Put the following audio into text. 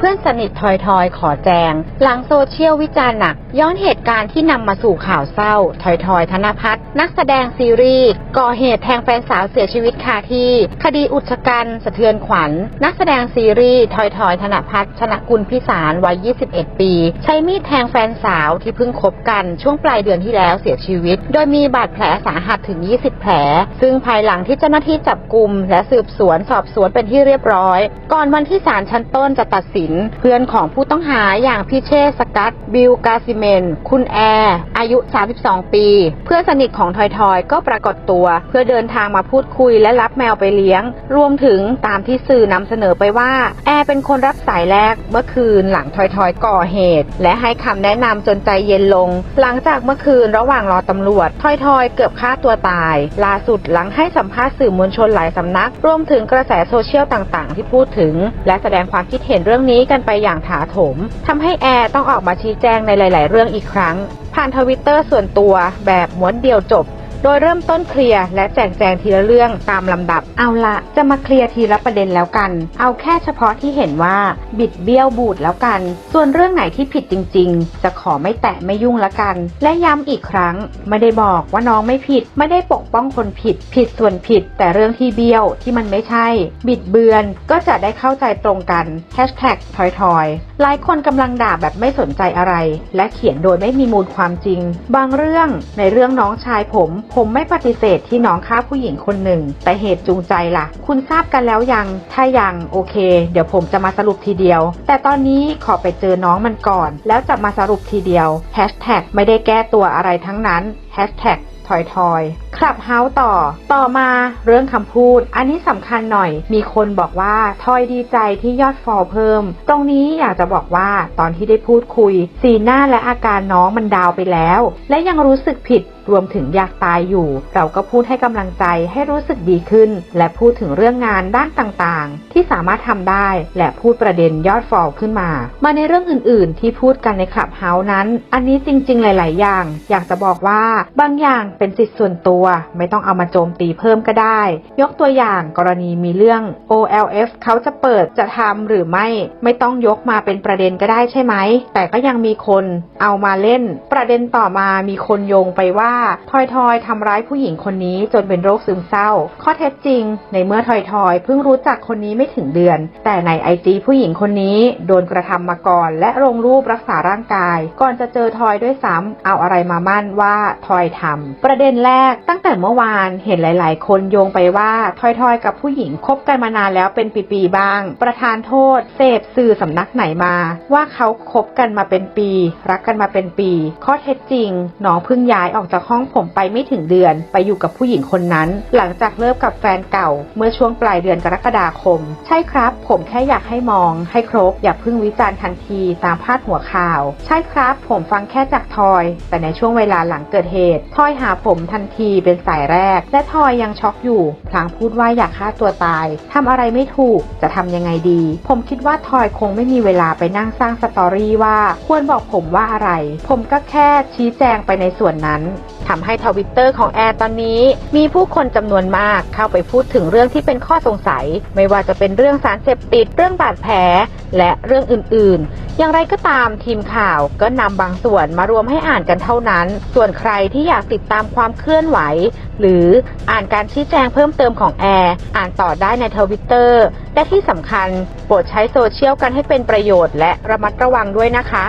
เพื่อนสนิททอยทอยขอแจง หลังโซเชียลวิจารณ์หนัก ย้อนเหตุการณ์ที่นำมาสู่ข่าวเศร้าทอยทอยธนพัฒน์นักแสดงซีรีส์ก่อเหตุแทงแฟนสาวเสียชีวิตคาที่ คดีอุกชกันสะเทือนขวัญ นักแสดงซีรีส์ทอยทอยธนพัฒน์ชนะกุลพิสารวัย 21 ปี ใช้มีดแทงแฟนสาวที่เพิ่งคบกันช่วงปลายเดือนที่แล้วเสียชีวิต โดยมีบาดแผลสาหัสถึง 20 แผล ซึ่งภายหลังที่เจ้าหน้าที่จับกลุ่มและสืบสวนสอบสวนเป็นที่เรียบร้อย ก่อนวันที่ศาลชั้นต้นจะตัดสินเพื่อนของผู้ต้องหาอย่างพิเชษสกัด บิลกาซิเมน คุณแอร์อายุ 32 ปี เพื่อนสนิทของทอยทอยก็ปรากฏตัว เพื่อเดินทางมาพูดคุยและรับแมวไปเลี้ยง รวมถึงตามที่สื่อนำเสนอไปว่า แอร์เป็นคนรับสายแรกเมื่อคืนหลังทอยทอยก่อเหตุ และให้คำแนะนำจนใจเย็นลง หลังจากเมื่อคืนระหว่างรอตำรวจทอยทอยเกือบฆ่าตัวตายล่าสุดหลังให้สัมภาษณ์สื่อมวลชนหลายสำนัก รวมถึงกระแสโซเชียลต่างๆ ที่พูดถึง และแสดงความคิดเห็นเรื่องนี้กันไปอย่างถาโถมทำให้แอร์ต้องออกมาชี้แจงในหลาย ๆ เรื่องอีกครั้ง ผ่านทวิตเตอร์ส่วนตัวแบบม้วนเดียวจบ โดยเริ่มต้นเคลียร์และแจกแจงทีละเรื่องตามลำดับ เอาละจะมาเคลียร์ทีละประเด็นแล้วกัน เอาแค่เฉพาะที่เห็นว่าบิดเบี้ยวบูดแล้วกัน ส่วนเรื่องไหนที่ผิดจริง ๆ จะขอไม่แตะไม่ยุ่งละกัน และย้ำอีกครั้ง ไม่ได้บอกว่าน้องไม่ผิด ไม่ได้ปกป้องคนผิด ผิดส่วนผิด แต่เรื่องที่เบี้ยวที่มันไม่ใช่ บิดเบือนก็จะได้เข้าใจตรงกัน Hashtag ทอยทอยหลายคนกำลังด่าแบบไม่สนใจอะไร และเขียนโดยไม่มีมูลความจริง บางเรื่องในเรื่องน้องชายผมผมไม่ปฏิเสธที่น้องฆ่าผู้หญิงคนหนึ่ง แต่เหตุจูงใจล่ะ คุณทราบกันแล้วยัง ถ้ายังโอเค เดี๋ยวผมจะมาสรุปทีเดียว แต่ตอนนี้ขอไปเจอน้องมันก่อน แล้วจะมาสรุปทีเดียว Hashtag ไม่ได้แก้ตัวอะไรทั้งนั้น Hashtag ทอยทอยคลับเฮาส์ต่อ ต่อมาเรื่องคำพูด อันนี้สำคัญหน่อย มีคนบอกว่าทอยดีใจที่ยอดฟอลเพิ่ม ตรงนี้อยากจะบอกว่าตอนที่ได้พูดคุย สีหน้าและอาการน้องมันดาวไปแล้ว และยังรู้สึกผิด รวมถึงอยากตายอยู่ เราก็พูดให้กำลังใจให้รู้สึกดีขึ้น และพูดถึงเรื่องงานด้านต่างๆ ที่สามารถทำได้ และพูดประเด็นยอดฟอลขึ้นมา มาในเรื่องอื่นๆ ที่พูดกันในคลับเฮาส์นั้น อันนี้จริงๆ หลาย ๆ อย่าง อยากจะบอกว่าบางอย่างเป็นสิทธิส่วนตัว ไม่ต้องเอามาโจมตีเพิ่มก็ได้ ยกตัวอย่างกรณีมีเรื่อง OLF เขาจะเปิดจะทำหรือไม่ ไม่ต้องยกมาเป็นประเด็นก็ได้ใช่ไหม แต่ก็ยังมีคนเอามาเล่น ประเด็นต่อมามีคนโยงไปว่าทอยทอยทำร้ายผู้หญิงคนนี้จนเป็นโรคซึมเศร้า ข้อเท็จจริง ในเมื่อทอยทอยเพิ่งรู้จักคนนี้ไม่ถึงเดือน แต่ในไอจีผู้หญิงคนนี้โดนกระทำมาก่อน และลงรูปรักษาร่างกาย ก่อนจะเจอทอยด้วยซ้ำเอาอะไรมามั่นว่าทอยทำประเด็นแรกตั้งแต่เมื่อวานเห็นหลาย ๆ คนโยงไปว่าทอยทอยกับผู้หญิงคบกันมานานแล้วเป็นปีๆบ้าง ประธานโทษ เสพสื่อสำนักไหนมา ว่าเขาคบกันมาเป็นปี รักกันมาเป็นปี ข้อเท็จจริงน้องเพิ่งย้ายออกจากห้องผมไปไม่ถึงเดือน ไปอยู่กับผู้หญิงคนนั้น หลังจากเลิกกับแฟนเก่า เมื่อช่วงปลายเดือนกรกฎาคม ใช่ครับ ผมแค่อยากให้มอง ให้ครบ อย่าเพิ่งวิจารณ์ทันทีตามพาดหัวข่าว ใช่ครับ ผมฟังแค่จากทอย แต่ในช่วงเวลาหลังเกิดเหตุทอยหาผมทันทีเป็นสายแรก และทอยยังช็อกอยู่พลางพูดว่าอยากฆ่าตัวตายทำอะไรไม่ถูกจะทำยังไงดี ผมคิดว่าทอยคงไม่มีเวลาไปนั่งสร้างสตอรี่ว่า ควรบอกผมว่าอะไร ผมก็แค่ชี้แจงไปในส่วนนั้น ทำให้ทวิตเตอร์ของแอร์ตอนนี้ มีผู้คนจำนวนมากเข้าไปพูดถึงเรื่องที่เป็นข้อสงสัย ไม่ว่าจะเป็นเรื่องสารเสพติดเรื่องบาดแผล และเรื่องอื่นๆ อย่างไรก็ตามทีมข่าวก็นำบางส่วนมารวมให้อ่านกันเท่านั้น ส่วนใครที่อยากติดตามความเคลื่อนไหว หรืออ่านการชี้แจงเพิ่มเติมของแอร์อ่านต่อได้ในทวิตเตอร์และที่สำคัญโปรดใช้โซเชียลกันให้เป็นประโยชน์และระมัดระวังด้วยนะคะ